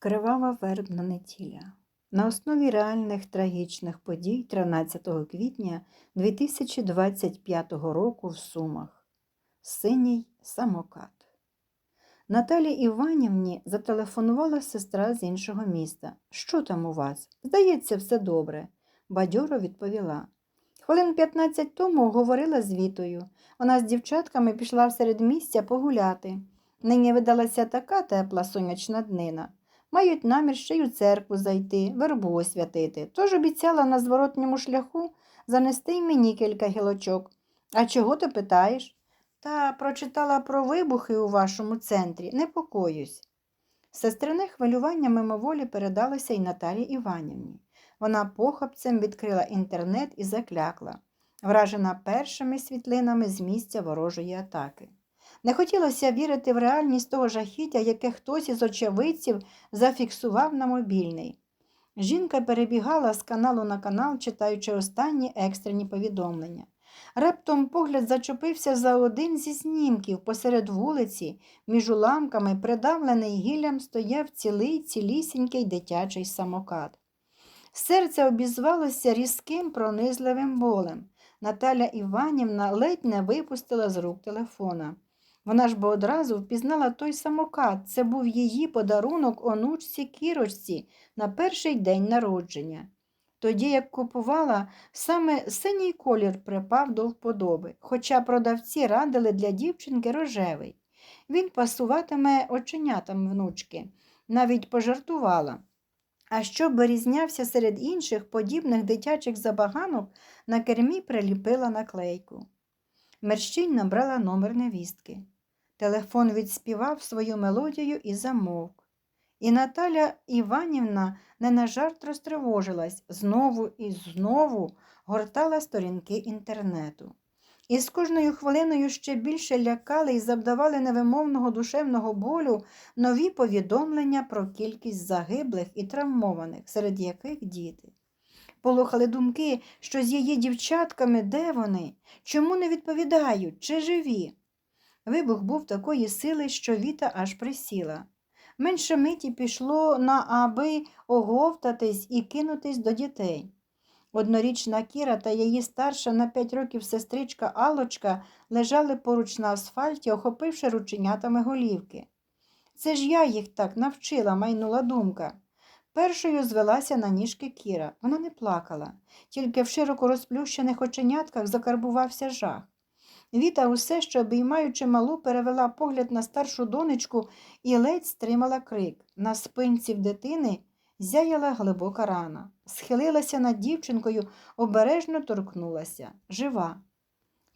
Кривава вербна неділя. На основі реальних трагічних подій 13 квітня 2025 року в Сумах. Синій самокат. Наталі Іванівні зателефонувала сестра з іншого міста. Що там у вас? Здається, все добре, бадьоро відповіла. Хвилин 15 тому говорила з Вітою. Вона з дівчатками пішла в середмістя погуляти. Нині видалася така тепла сонячна днина. Мають намір ще й у церкву зайти, вербу освятити. Тож обіцяла на зворотньому шляху занести й мені кілька гілочок. А чого ти питаєш? Та прочитала про вибухи у вашому центрі, непокоюсь. Сестрине хвилювання мимоволі передалося й Наталі Іванівні. Вона похопцем відкрила інтернет і заклякла, вражена першими світлинами з місця ворожої атаки. Не хотілося вірити в реальність того жахіття, яке хтось із очевидців зафіксував на мобільний. Жінка перебігала з каналу на канал, читаючи останні екстрені повідомлення. Раптом погляд зачепився за один зі знімків посеред вулиці, між уламками, придавлений гіллям, стояв цілий цілісінький дитячий самокат. Серце обізвалося різким пронизливим болем. Наталя Іванівна ледь не випустила з рук телефона. Вона ж бо одразу впізнала той самокат. Це був її подарунок онучці Кірочці на перший день народження. Тоді, як купувала, саме синій колір припав до вподоби, хоча продавці радили для дівчинки рожевий. Він пасуватиме оченятам внучки, навіть пожартувала. А щоб вирізнявся серед інших подібних дитячих забаганок, на кермі приліпила наклейку. Мерщінь набрала номер невістки. Телефон відспівав свою мелодію і замовк. І Наталя Іванівна не на жарт розтривожилась, знову і знову гортала сторінки інтернету. І з кожною хвилиною ще більше лякали і завдавали невимовного душевного болю нові повідомлення про кількість загиблих і травмованих, серед яких діти. Полохали думки, що з її дівчатками де вони, чому не відповідають, чи живі. Вибух був такої сили, що Віта аж присіла. Менше миті пішло на аби оговтатись і кинутись до дітей. Однорічна Кіра та її старша на п'ять років сестричка Алочка лежали поруч на асфальті, охопивши рученятами голівки. Це ж я їх так навчила, майнула думка. Першою звелася на ніжки Кіра. Вона не плакала, тільки в широко розплющених оченятках закарбувався жах. Віта усе, що обіймаючи малу, перевела погляд на старшу донечку і ледь стримала крик. На спинці в дитини зяяла глибока рана. Схилилася над дівчинкою, обережно торкнулася. Жива.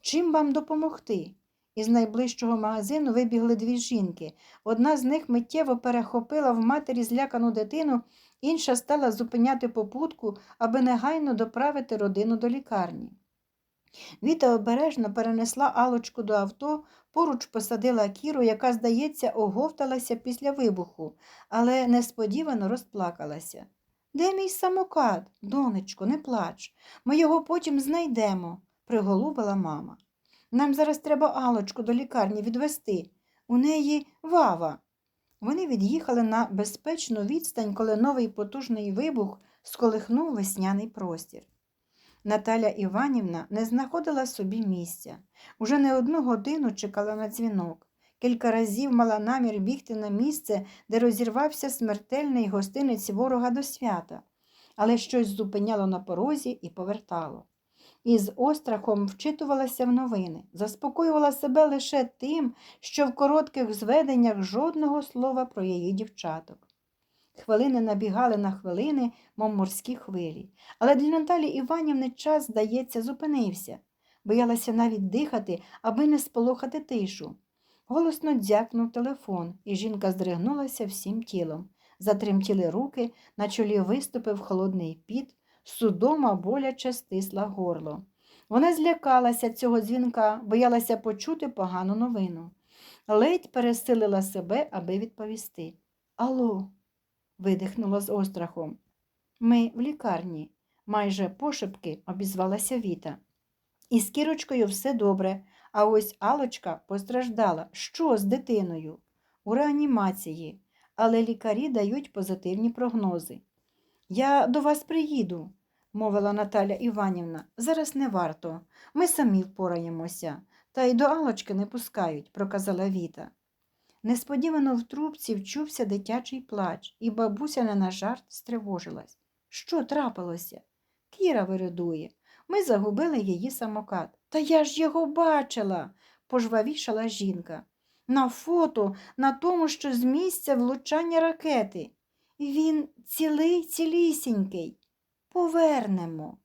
Чим вам допомогти? Із найближчого магазину вибігли дві жінки. Одна з них миттєво перехопила в матері злякану дитину, інша стала зупиняти попутку, аби негайно доправити родину до лікарні. Віта обережно перенесла Алочку до авто, поруч посадила Кіру, яка, здається, оговталася після вибуху, але несподівано розплакалася. Де мій самокат? Донечко, не плач. Ми його потім знайдемо, приголубила мама. Нам зараз треба Алочку до лікарні відвести. У неї вава. Вони від'їхали на безпечну відстань, коли новий потужний вибух сколихнув весняний простір. Наталя Іванівна не знаходила собі місця. Уже не одну годину чекала на дзвінок. Кілька разів мала намір бігти на місце, де розірвався смертельний гостинець ворога до свята, але щось зупиняло на порозі і повертало. І з острахом вчитувалася в новини, заспокоювала себе лише тим, що в коротких зведеннях жодного слова про її дівчаток. Хвилини набігали на хвилини, мов морські хвилі. Але для Наталі Іванівни час, здається, зупинився. Боялася навіть дихати, аби не сполохати тишу. Голосно дзякнув телефон, і жінка здригнулася всім тілом. Затремтіли руки, на чолі виступив холодний піт, судома боляче стисла горло. Вона злякалася цього дзвінка, боялася почути погану новину. Ледь пересилила себе, аби відповісти. Алло видихнула з острахом. Ми в лікарні, майже пошепки обізвалася Віта. Із кірочкою все добре, а ось Алочка постраждала. Що з дитиною? У реанімації. але лікарі дають позитивні прогнози. Я до вас приїду, мовила Наталя Іванівна. Зараз не варто. Ми самі впораємося. Та й до Алочки не пускають, проказала Віта. Несподівано в трубці вчувся дитячий плач, і бабуся не на жарт стривожилась. Що трапилося? Кіра виридує. Ми загубили її самокат. Та я ж його бачила, пожвавішала жінка. На фото, на тому, що з місця влучання ракети. Він цілий цілісінький. Повернемо.